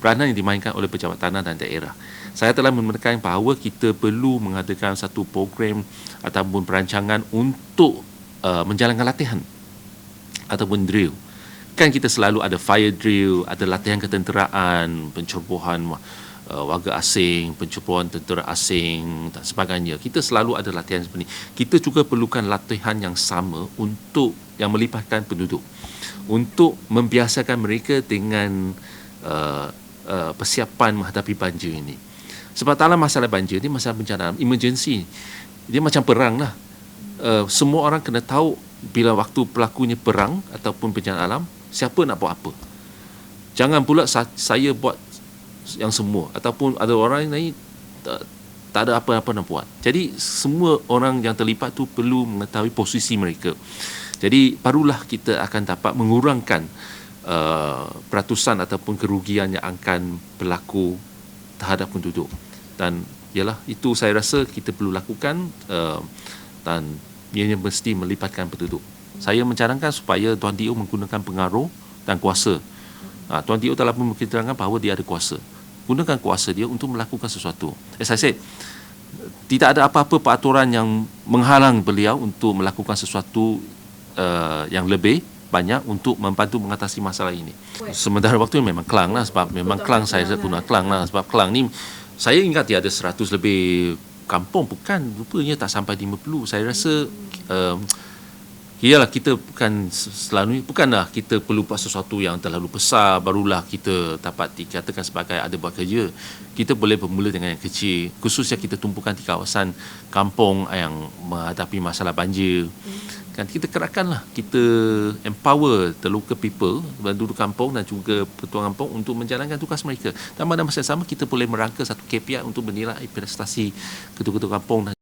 peranan yang dimainkan oleh pejabat tanah dan daerah. Saya telah menekankan bahawa kita perlu mengadakan satu program ataupun perancangan untuk uh, menjalankan latihan ataupun drill. Kan kita selalu ada fire drill, ada latihan ketenteraan, pencerobohan uh, warga asing, pencerobohan tentera asing dan sebagainya. Kita selalu ada latihan seperti ini. Kita juga perlukan latihan yang sama untuk yang melibatkan penduduk. Untuk membiasakan mereka dengan uh, uh, persiapan menghadapi banjir ini. Sebab dalam masalah banjir ni masalah bencana emergency. Dia macam perang lah. Uh, semua orang kena tahu bila waktu pelakunya perang ataupun bencana alam, siapa nak buat apa. Jangan pula sa- saya buat yang semua ataupun ada orang lain tak, tak ada apa-apa nak buat. Jadi semua orang yang terlibat tu perlu mengetahui posisi mereka. Jadi barulah kita akan dapat mengurangkan uh, peratusan ataupun kerugian yang akan berlaku terhadap penduduk. Dan ialah itu saya rasa kita perlu lakukan uh, dan ianya mesti melibatkan penduduk. Saya mencarankan supaya Tuan DO menggunakan pengaruh dan kuasa. Ha, Tuan DO telah memperkirakan bahawa dia ada kuasa. Gunakan kuasa dia untuk melakukan sesuatu. As I said, tidak ada apa-apa peraturan yang menghalang beliau untuk melakukan sesuatu uh, yang lebih banyak untuk membantu mengatasi masalah ini. Sementara waktu memang Kelang lah sebab memang Kelang saya guna Kelang lah sebab Kelang ni saya ingat dia ada 100 lebih kampung bukan rupanya tak sampai 50 saya rasa um, Iyalah kita bukan selalu bukanlah kita perlu buat sesuatu yang terlalu besar barulah kita dapat dikatakan sebagai ada buat kerja. Kita boleh bermula dengan yang kecil khususnya kita tumpukan di kawasan kampung yang menghadapi masalah banjir. Kan kita kerahkanlah kita empower the local people penduduk kampung dan juga petua kampung untuk menjalankan tugas mereka. Dan pada masa yang sama kita boleh merangka satu KPI untuk menilai prestasi ketua-ketua kampung dan